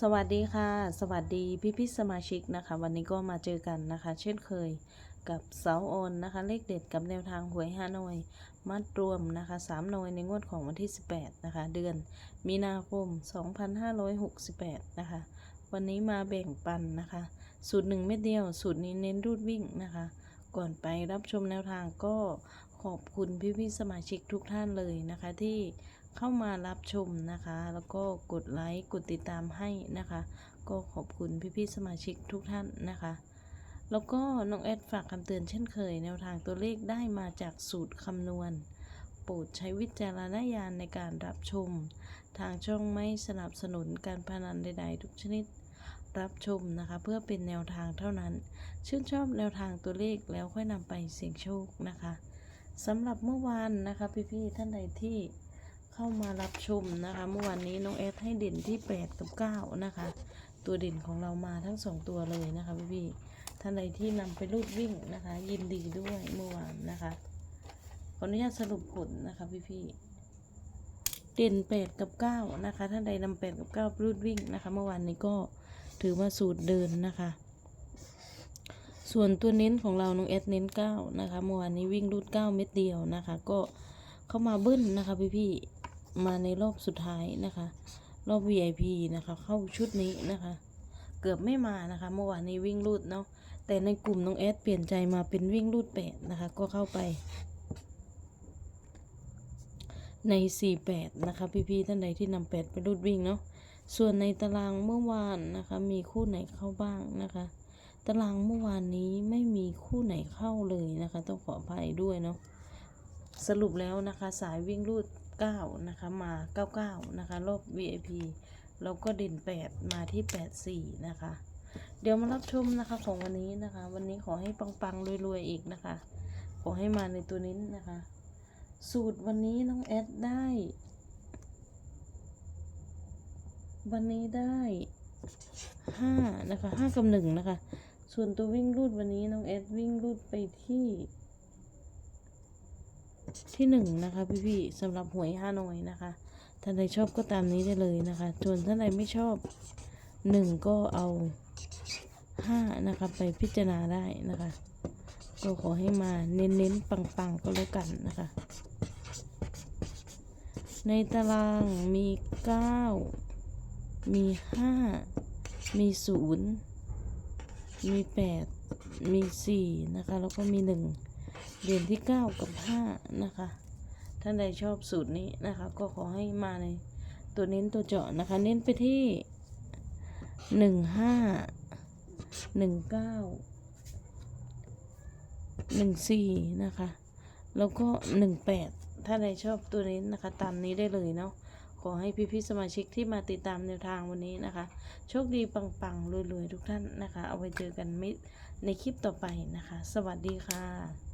สวัสดีค่ะ สวัสดีพี่พี่สมาชิกนะคะ วันนี้ก็มาเจอกันนะคะ เช่นเคยกับเสาโอนนะคะ เลขเด็ดกับแนวทางหวยฮานอย มัดรวมนะคะ3หน่วยในงวดของวันที่ 18 นะคะ เดือน มีนาคม 2568 นะคะ วันนี้มาแบ่งปันนะคะ สูตรหนึ่งเม็ดเดียว สูตรนี้เน้นรูดวิ่งนะคะ ก่อนไปรับชมแนวทางก็ขอบคุณพี่พี่สมาชิกทุกท่านเลยนะคะที่ เข้ามารับชมนะคะ แล้วก็กดไลค์กดติดตามให้นะคะ ก็ขอบคุณพี่ๆสมาชิกทุกท่านนะคะ แล้วก็น้องแอดฝากคำเตือนเช่นเคย แนวทางตัวเลขได้มาจากสูตรคำนวณ โปรดใช้วิจารณญาณในการรับชม ทางช่องไม่สนับสนุนการพนันใด ๆ ทุกชนิดรับชมนะคะ เพื่อเป็นแนวทางเท่านั้น ชื่นชอบแนวทางตัวเลขแล้วค่อยนำไปเสี่ยงโชคนะคะสำหรับเมื่อวานนะคะพี่ๆท่านใดที่ เข้ามารับชมนะคะ เมื่อวานนี้น้องเอสให้เด่นที่ 8 กับ 9 นะคะ ตัวเด่นของเรามาทั้ง 2 ตัวเลยนะคะพี่พี่ท่านใดที่นำไปรูดวิ่งนะคะ ยินดีด้วยเมื่อวานนะคะขออนุญาตสรุปผลนะคะพี่พี่เด่น 8 กับ 9 นะคะ ท่านใดนำ8 กับ9ไปรูดวิ่งนะคะ เมื่อวานนี้ก็ถือว่าสูตรเดินนะคะ ส่วนตัวเน้นของเราน้องเอสเน้น 9 นะคะ เมื่อวานนี้วิ่งรูด 9 เม็ดเดียวนะคะ ก็เข้ามาบิ้ลนะคะพี่พี่ มาในรอบสุดท้ายนะคะ รอบ VIP นะคะ เข้าชุดนี้นะคะ เกือบไม่มานะคะ เมื่อวานนี้วิ่งรูดเนาะแต่ในกลุ่มน้องเอสเปลี่ยนใจมาเป็นวิ่งรูดแปดนะคะ ก็เข้าไป ใน 48 นะคะ พี่ๆท่านใดที่นำแปดไปรูดวิ่งเนาะส่วนในตารางเมื่อวานนะคะ มีคู่ไหนเข้าบ้างนะคะ ตารางเมื่อวานนี้ไม่มีคู่ไหนเข้าเลยนะคะ ต้องขออภัยด้วยเนาะสรุปแล้วนะคะ สายวิ่งรูด 9 นะคะ มา 99 นะคะ รอบ VIP แล้วก็เด่น 8 มาที่ 84 นะคะ เดี๋ยวมารับชมนะคะของวันนี้นะคะ วันนี้ขอให้ปังๆรวยๆอีกนะคะ ขอให้มาในตัวนี้นะคะ สูตรวันนี้น้องแอดได้ วันนี้ได้5นะคะ5กับ1นะคะ ส่วนตัววิ่งรูดวันนี้น้องแอดวิ่งรูดไปที่ ที่หนึ่งนะคะ พี่ๆสำหรับหวยฮานอยนะคะท่านใดชอบก็ตามนี้ได้เลยนะคะส่วนท่านใดไม่ชอบหนึ่งก็เอาห้านะคะไปพิจารณาได้นะคะก็ขอให้มาเน้นๆปังๆก็แล้วกันนะคะ ในตารางมีเก้ามีห้ามีศูนย์มีแปดมีสี่นะคะ แล้วก็มีหนึ่ง เดือนที่ 9 กับ 5 นะคะ ท่านใดชอบสูตรนี้นะคะ ก็ขอให้มาในตัวเน้นตัวเจาะนะคะ เน้นไปที่ 15 19 14 นะคะ แล้วก็ 18 ถ้าใดชอบตัวนี้นะคะ ตามนี้ได้เลยเนาะขอให้พี่ๆสมาชิกที่มาติดตามแนวทางวันนี้นะคะ โชคดีปังๆรวยๆทุกท่านนะคะ เอาไว้เจอกันมิในคลิปต่อไปนะคะ สวัสดีค่ะ